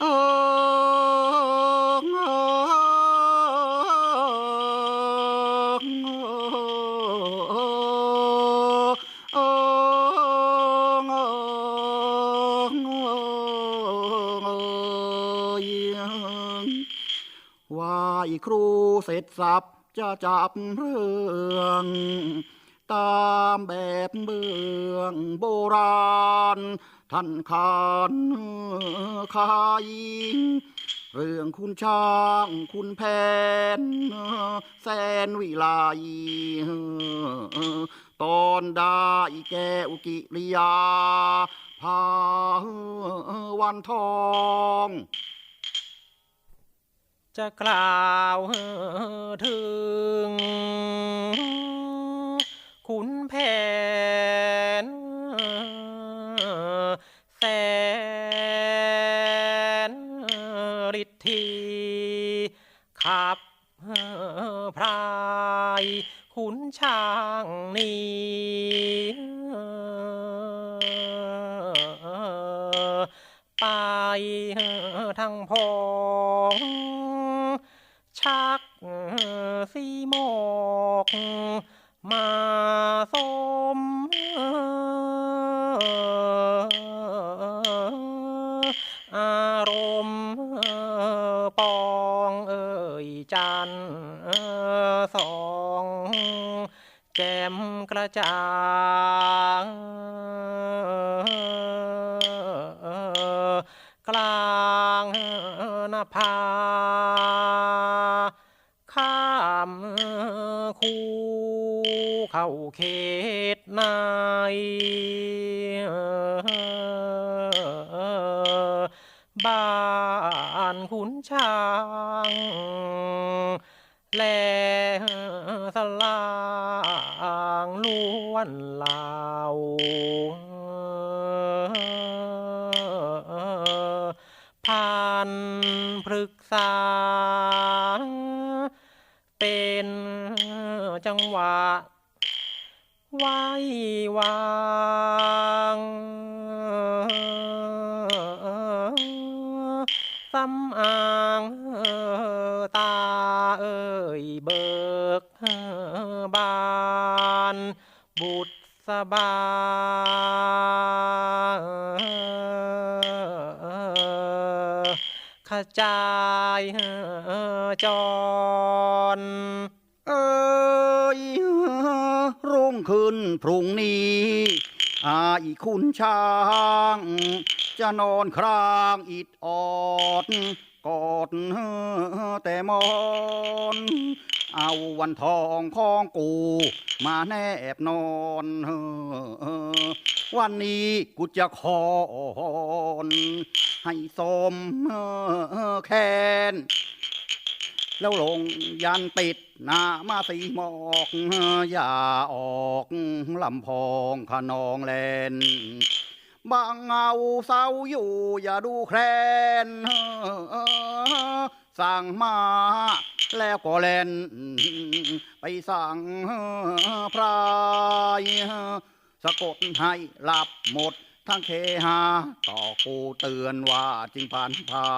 เออเออไหว่าอีครูเสร็จสับจะจับเรื่อง ตามแบบเบืองโบราณ ท่านขานขายเรื่องคุณช้างคุณแผนแสนวิไลตอนได้แก้วกิริยา พาวันทอง จะกล่าวถึง ฤทธีขับพรายขุนช้างนี้ไปทั้งพองชักสีหมอกมาสม สองแจ่มกระจ่างกลางนภาข้ามคูเข้าเขตในบ้านขุนช้าง แลสลางล้วนเล่าพันพฤกษา เป็นจังหวะไว้วางสำอาง บุตรสบาขจายจร เอ้ยรุ่งขึ้นพรุ่งนี้อาอีคุณช้าง จะนอนครางอิดออดกอดแต่มอน เอาวันทองของกู มาแนบนอนวันนี้กูจะขอนให้สมแค้นแล้วลงยันปิดหน้ามาสีหมอกอย่าออกลำพองขนองแลนบางเงาเศร้าอยู่อย่าดูแคลนสั่งมา แล้วก็แลนไปสั่งพรายสะกดให้หลับหมดทั้งเคหาต่อกูเตือนว่าจริงพันพา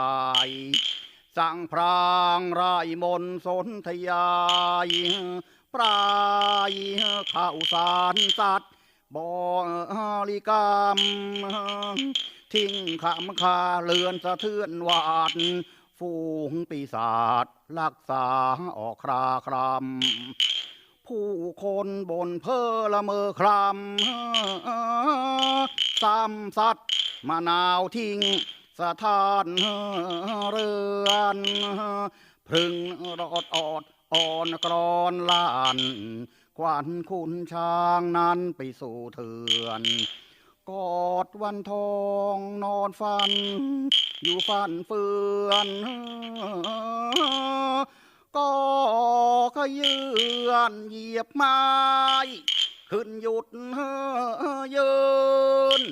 ย สั่งพรางรายมนสนธยายปลายข่าวสารสัตว์บริกรรม ทิ้งขำคาเลือนสะเทือนหวาด ฝูงปีศาจลักษาออกคราครำผู้คนบนเพอละเมอคลำซ้ำสัตว์มะนาวทิ้งสถานเรือนพึงรอดออดอ่อนกรอนลานควันคุณช้างนั้นไปสู่เถื่อน กอดวันทองนอนฟัน อยู่ฟันเฟือนก็ขยืนเหยียบไม้ขึ้นหยุดยืน